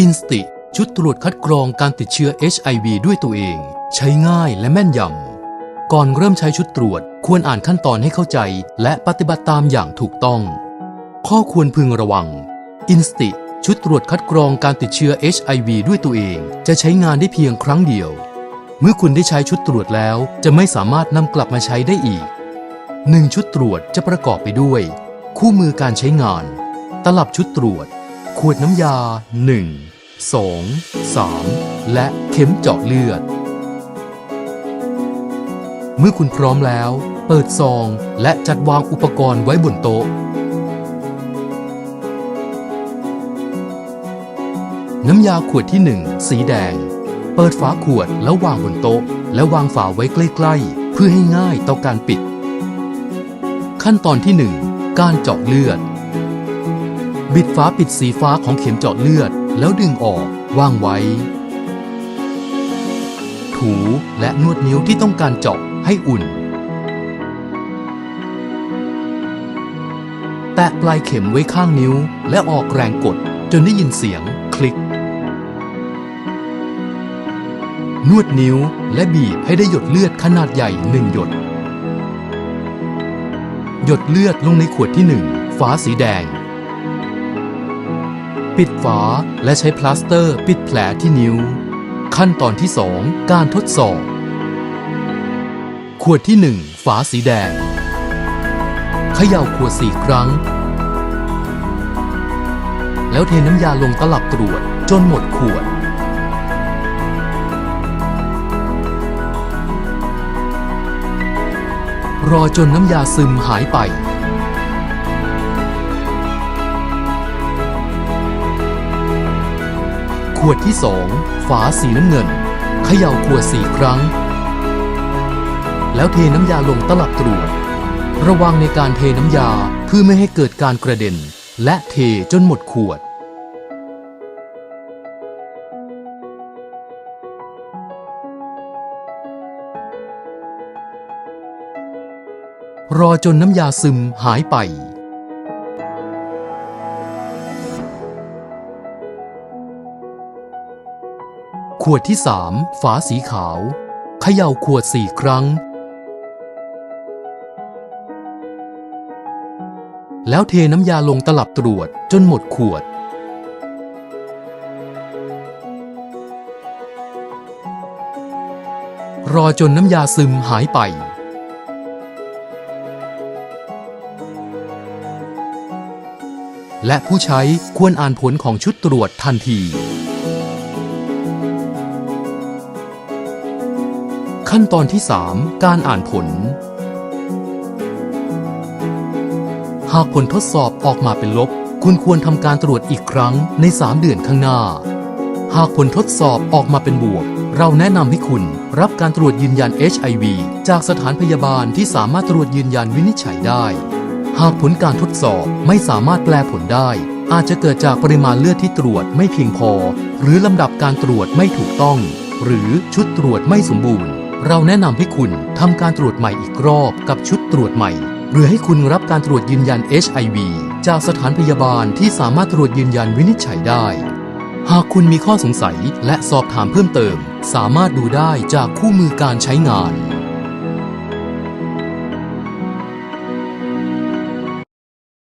อินสติ ชุดตรวจคัดกรองการติดเชื้อ HIV ด้วยตัวเอง ใช้ง่ายและแม่นยำ ก่อนเริ่มใช้ชุดตรวจ ควรอ่านขั้นตอนให้เข้าใจ และปฏิบัติตามอย่างถูกต้อง ข้อควรพึงระวัง อินสติ ชุดตรวจคัดกรองการติดเชื้อ HIV ด้วยตัวเอง จะใช้งานได้เพียงครั้งเดียว เมื่อคุณได้ใช้ชุดตรวจแล้ว จะไม่สามารถนำกลับมาใช้ได้อีกหนึ่งชุดตรวจจะประกอบไปด้วย คู่มือการใช้งาน ตลับชุดตรวจ ขวดน้ำยา 1 2 3และเข็มเจาะเลือด เมื่อคุณพร้อมแล้ว เปิดซองและจัดวางอุปกรณ์ไว้บนโต๊ะ น้ำยาขวดที่ 1 สีแดง เปิดฝาขวดแล้ววางบนโต๊ะ และวางฝาไว้ใกล้ๆ เพื่อให้ง่ายต่อการปิด ขั้นตอนที่ 1 การเจาะเลือด บิดฝาปิดสีฟ้าของเข็มเจาะเลือด แล้วดึงออกวางไว้ ถูและนวดนิ้วที่ต้องการเจาะให้อุ่น แตะปลายเข็มไว้ข้างนิ้วและออกแรงกดจนได้ยินเสียงคลิก นวดนิ้วและบีบให้ได้หยดเลือดขนาดใหญ่หนึ่งหยด หยดเลือดลงในขวดที่หนึ่งฝาสีแดง ปิดฝาและใช้พลาสเตอร์ปิดแผลที่นิ้ว ขั้นตอนที่ 2 การทดสอบ ขวดที่ 1 ฝาสีแดงเขย่าขวดสี่ครั้ง แล้วเทน้ำยาลงตลับตรวจจนหมดขวด รอจนน้ำยาซึมหายไป ขวดที่สองฝาสีน้ำเงินเขย่าขวดสี่ครั้ง แล้วเทน้ำยาลงตลับตรวจ ระวังในการเทน้ำยาเพื่อไม่ให้เกิดการกระเด็น และเทจนหมดขวดรอจนน้ำยาซึมหายไป ขวดที่สามฝาสีขาวเขย่าขวดสี่ครั้ง แล้วเทน้ำยาลงตลับตรวจจนหมดขวด รอจนน้ำยาซึมหายไป และผู้ใช้ควรอ่านผลของชุดตรวจทันที ขั้นตอนที่ 3 การอ่านผล หากผลทดสอบออกมาเป็นลบ คุณควรทำการตรวจอีกครั้งใน 3 เดือนข้างหน้า หากผลทดสอบออกมาเป็นบวก เราแนะนำให้คุณรับการตรวจยืนยัน HIV จากสถานพยาบาลที่สามารถตรวจยืนยันวินิจฉัยได้ หากผลการทดสอบไม่สามารถแปลผลได้ อาจจะเกิดจากปริมาณเลือดที่ตรวจไม่เพียงพอ หรือลำดับการตรวจไม่ถูกต้องหรือชุดตรวจไม่สมบูรณ์ เราแนะนำให้คุณทำการตรวจใหม่อีกรอบกับชุดตรวจใหม่ หรือให้คุณรับการตรวจยืนยัน HIV จากสถานพยาบาลที่สามารถตรวจยืนยันวินิจฉัยได้ หากคุณมีข้อสงสัยและสอบถามเพิ่มเติม สามารถดูได้จากคู่มือการใช้งาน